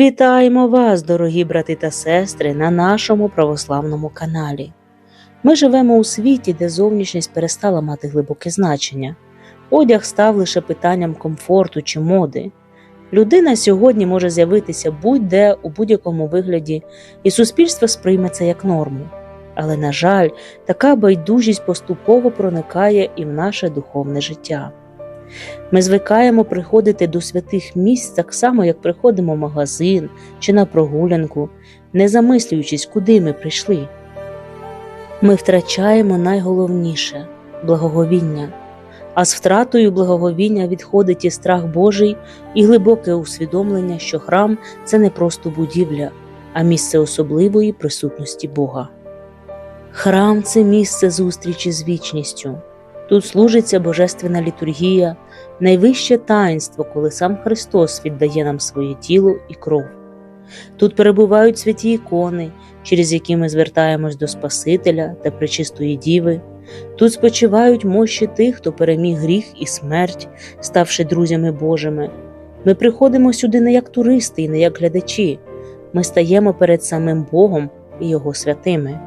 Вітаємо вас, дорогі брати та сестри, на нашому православному каналі. Ми живемо у світі, де зовнішність перестала мати глибоке значення. Одяг став лише питанням комфорту чи моди. Людина сьогодні може з'явитися будь-де у будь-якому вигляді, і суспільство сприйме це як норму. Але, на жаль, така байдужість поступово проникає і в наше духовне життя. Ми звикаємо приходити до святих місць так само, як приходимо в магазин чи на прогулянку, не замислюючись, куди ми прийшли. Ми втрачаємо найголовніше благоговіння, а з втратою благоговіння відходить і страх Божий, і глибоке усвідомлення, що храм це не просто будівля, а місце особливої присутності Бога. Храм це місце зустрічі з вічністю. Тут служиться божественна літургія, найвище таїнство, коли сам Христос віддає нам своє тіло і кров. Тут перебувають святі ікони, через які ми звертаємось до Спасителя та Пречистої Діви. Тут спочивають мощі тих, хто переміг гріх і смерть, ставши друзями Божими. Ми приходимо сюди не як туристи і не як глядачі. Ми стаємо перед самим Богом і Його святими.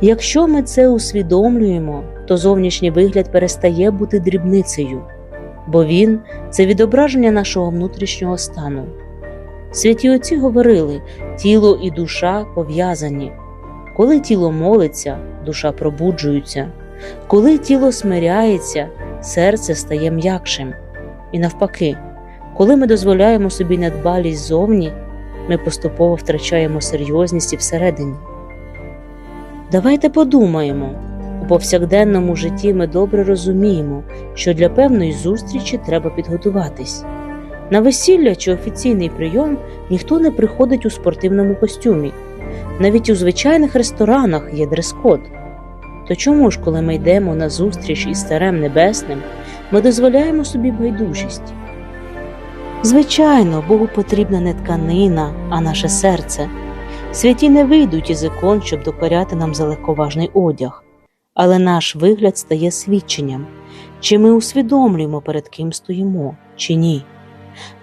Якщо ми це усвідомлюємо, то зовнішній вигляд перестає бути дрібницею, бо він це відображення нашого внутрішнього стану. Святі отці говорили, тіло і душа пов'язані. Коли тіло молиться, душа пробуджується, коли тіло смиряється, серце стає м'якшим. І навпаки, коли ми дозволяємо собі недбалість зовні, ми поступово втрачаємо серйозність і всередині. Давайте подумаємо. У повсякденному житті ми добре розуміємо, що для певної зустрічі треба підготуватись. На весілля чи офіційний прийом ніхто не приходить у спортивному костюмі. Навіть у звичайних ресторанах є дрес-код. То чому ж, коли ми йдемо на зустріч із Царем Небесним, ми дозволяємо собі байдужість? Звичайно, Богу потрібна не тканина, а наше серце. Святі не вийдуть із ікон, щоб докоряти нам за легковажний одяг, але наш вигляд стає свідченням, чи ми усвідомлюємо, перед ким стоїмо, чи ні.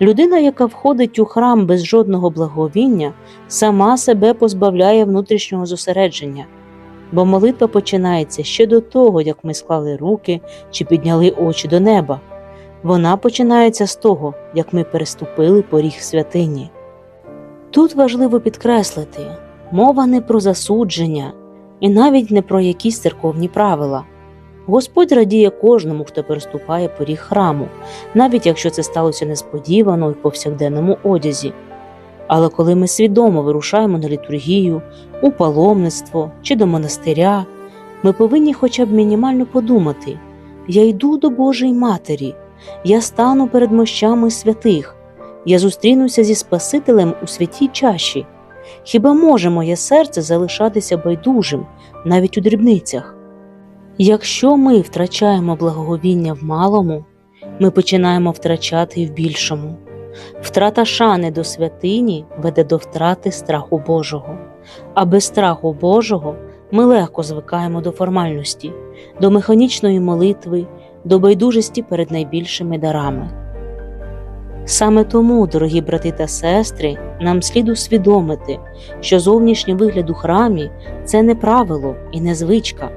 Людина, яка входить у храм без жодного благовіння, сама себе позбавляє внутрішнього зосередження, бо молитва починається ще до того, як ми склали руки чи підняли очі до неба. Вона починається з того, як ми переступили поріг святині. Тут важливо підкреслити мова не про засудження і навіть не про якісь церковні правила. Господь радіє кожному, хто переступає поріг храму, навіть якщо це сталося несподівано і в повсякденному одязі. Але коли ми свідомо вирушаємо на літургію, у паломництво чи до монастиря, ми повинні хоча б мінімально подумати: я йду до Божої Матері, я стану перед мощами святих, я зустрінуся зі Спасителем у святій чаші. Хіба може моє серце залишатися байдужим навіть у дрібницях? Якщо ми втрачаємо благоговіння в малому, ми починаємо втрачати і в більшому. Втрата шани до святині веде до втрати страху Божого, а без страху Божого ми легко звикаємо до формальності, до механічної молитви, до байдужості перед найбільшими дарами. Саме тому, дорогі брати та сестри, нам слід усвідомити, що зовнішній вигляд у храмі це не правило і не звичка,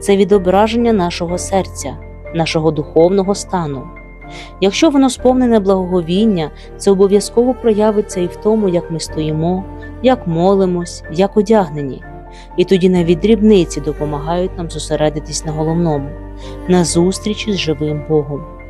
це відображення нашого серця, нашого духовного стану. Якщо воно сповнене благоговіння, це обов'язково проявиться і в тому, як ми стоїмо, як молимось, як одягнені. І тоді навіть дрібниці допомагають нам зосередитись на головному, на зустрічі з живим Богом.